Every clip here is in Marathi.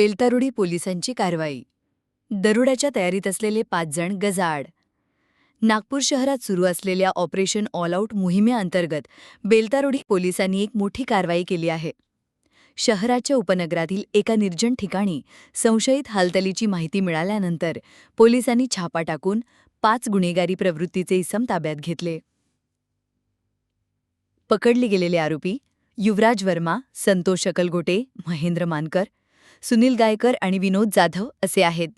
बेलतारुडी पोलिसांची कारवाई. दरोड्याच्या तयारीत असलेले पाच जण गजाआड. नागपूर शहरात सुरू असलेल्या ऑपरेशन ऑल आऊट मोहिमेअंतर्गत बेलतारोडी पोलिसांनी एक मोठी कारवाई केली आहे. शहराच्या उपनगरातील एका निर्जन ठिकाणी संशयित हालचालीची माहिती मिळाल्यानंतर पोलिसांनी छापा टाकून पाच गुन्हेगारी प्रवृत्तीचे इसम ताब्यात घेतले. पकडले गेलेले आरोपी युवराज वर्मा संतोष अकलगोटे महेंद्र मानकर सुनील गायकर आणि विनोद जाधव असे आहेत.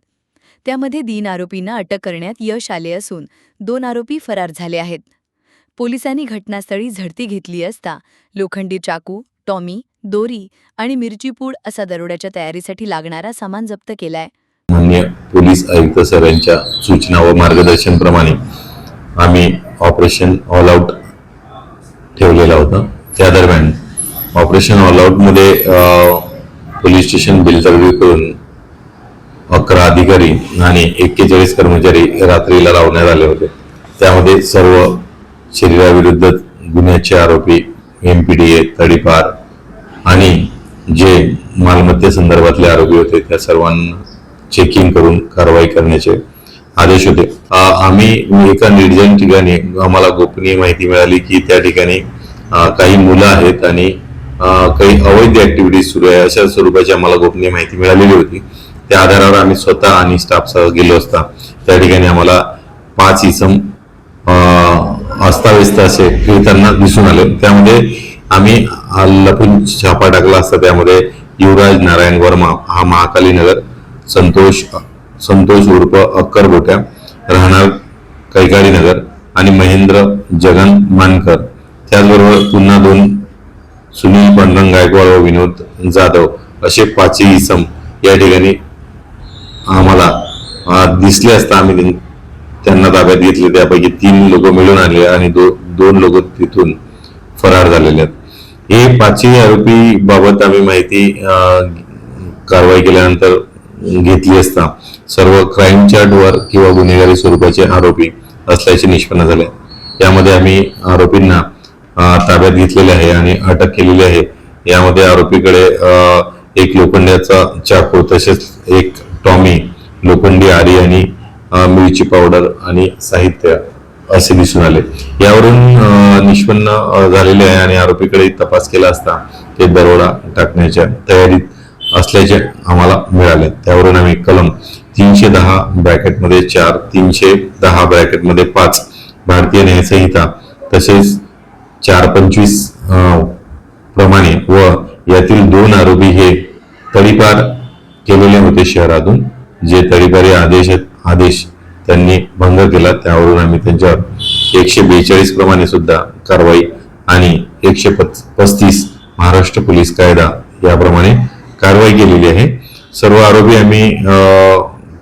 त्यामध्ये तीन आरोपींना अटक करण्यात यश आले असून दोन आरोपी फरार झाले आहेत. पोलिसांनी घटनास्थळी झडती घेतली असता लोखंडी चाकू टॉमी दोरी आणि मिरचीपूड असा दरोड्याच्या तयारीसाठी लागणारा सामान जप्त केलाय. पोलीस आयुक्त सरांच्या सूचना व मार्गदर्शनप्रमाणे आम्ही ऑपरेशन ऑल आउट ठेवलेला होता. त्या दरम्यान ऑपरेशन ऑल आऊटमध्ये पोलीस स्टेशन बिलतर्वी करून अकरा अधिकारी आणि एक्केचाळीस कर्मचारी रात्रीला लावण्यात आले होते. त्यामध्ये सर्व शरीराविरुद्ध गुन्ह्याचे आरोपी एम पी डी ए तडीपार आणि जे मालमत्तेसंदर्भातले आरोपी होते त्या सर्वांना चेकिंग करून कारवाई करण्याचे आदेश होते. आम्ही एका निर्जन ठिकाणी आम्हाला गोपनीय माहिती मिळाली की त्या ठिकाणी काही मुलं आहेत आणि काही अवैध ऍक्टिव्हिटीज सुरू आहे अशा स्वरूपाची आम्हाला गोपनीय माहिती मिळालेली होती. त्या आधारावर आम्ही स्वतः आणि स्टाफसह गेलो असता. त्या ठिकाणी आम्हाला पाच इसम अस्ताव्यस्त असे फिरताना दिसून आले. त्यामध्ये आम्ही लपून छापा टाकला असता. त्यामध्ये युवराज नारायण वर्मा हा महाकाली नगर संतोष संतोष उर्फ अक्कर गोट्या राहणार कैकाडी नगर आणि महेंद्र जगन मानकर. त्याचबरोबर पुन्हा दोन सुनील पांडुरंग गायकवाड व विनोद जाधव असे पाचही इसम या ठिकाणी आम्हाला दिसले असता आम्ही त्यांना ताब्यात घेतले. त्यापैकी तीन लोक मिळून आले आणि दो, दोन लोक तिथून फरार झालेले आहेत. हे पाचही आरोपी बाबत आम्ही माहिती कारवाई केल्यानंतर घेतली असता सर्व क्राईम चार्टवर किंवा गुन्हेगारी स्वरूपाचे आरोपी असल्याचे निष्पन्न झाले. त्यामध्ये आम्ही आरोपींना ताब्यात घेतलेले आहे आणि अटक केलेली आहे. यामध्ये आरोपीकडे एक लोखंडाचा चाकू तसेच एक टॉमी लोखंडी आरी आणि मिरची पावडर आणि साहित्य असे दिसून आले. यावरून निष्पन्न झालेले आहे आणि आरोपीकडे तपास केला असता ते दरोडा टाकण्याच्या तयारीत असल्याचे आम्हाला मिळाले. त्यावरून आम्ही कलम तीनशे दहा ब्रॅकेटमध्ये चार तीनशे दहा ब्रॅकेटमध्ये पाच भारतीय न्यायसंहिता तसेच चार पंचवीस प्रमाणे व यातील दोन आरोपी हे तडीपार केलेले होते शहरातून जे तडीपारी आदेश आदेश त्यांनी भंग केला. त्यावरून आम्ही त्यांच्यावर एकशे बेचाळीस प्रमाणे सुद्धा कारवाई आणि एकशे पस्तीस महाराष्ट्र पोलीस कायदा याप्रमाणे कारवाई केलेली आहे. सर्व आरोपी आम्ही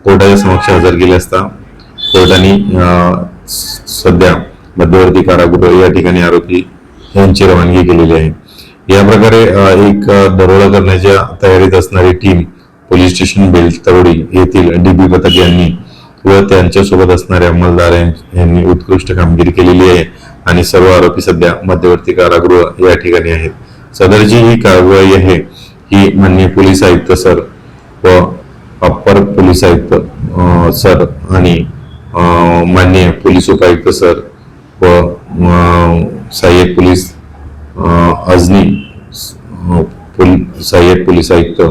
कोर्टाच्या समक्ष हजर केले असता कोर्टाने स- सध्या मध्यवर्ती कारागृह या ठिकाणी आरोपी यांची रवानगी केलेली आहे. या प्रकारे एक दरोडा करण्याच्या तयारीत असणारी टीम पोलीस स्टेशन बेलतरोडी येथील डीबी पथक यांनी व त्यांच्यासोबत असणाऱ्या अंमलदार यांनी उत्कृष्ट कामगिरी केलेली आहे आणि सर्व आरोपी सध्या मध्यवर्ती कारागृह या ठिकाणी आहेत. सदरची ही कारवाई आहे ही माननीय पोलीस आयुक्त सर व अप्पर पोलीस आयुक्त सर आणि मान्य माननीय पोलीस उपायुक्त सर व सहाय्यक पोलीस अजनी सहाय्यक पोलीस आयुक्त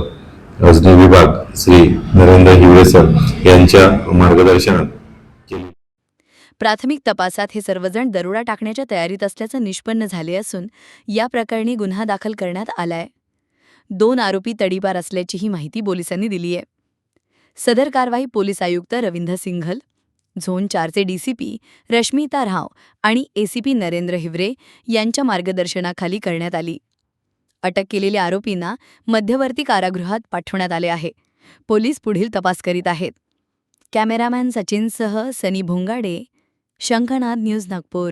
अजनी विभाग श्री नरेंद्र हिवरे सर यांच्या मार्गदर्शनात प्राथमिक तपासात हे सर्वजण दरोडा टाकण्याच्या तयारीत असल्याचं निष्पन्न झाले असून या प्रकरणी गुन्हा दाखल करण्यात आलाय. दोन आरोपी तडीपार असल्याचीही माहिती पोलिसांनी दिली आहे सदर कारवाई पोलीस आयुक्त रविंद्र सिंघल झोन चारचे डीसीपी रश्मिता राव आणि एसीपी नरेंद्र हिवरे यांच्या मार्गदर्शनाखाली करण्यात आली. अटक केलेल्या आरोपींना मध्यवर्ती कारागृहात पाठवण्यात आले आहे. पोलीस पुढील तपास करीत आहेत. कॅमेरामॅन सचिनसह सनी भोंगाडे शंखनाद न्यूज नागपूर.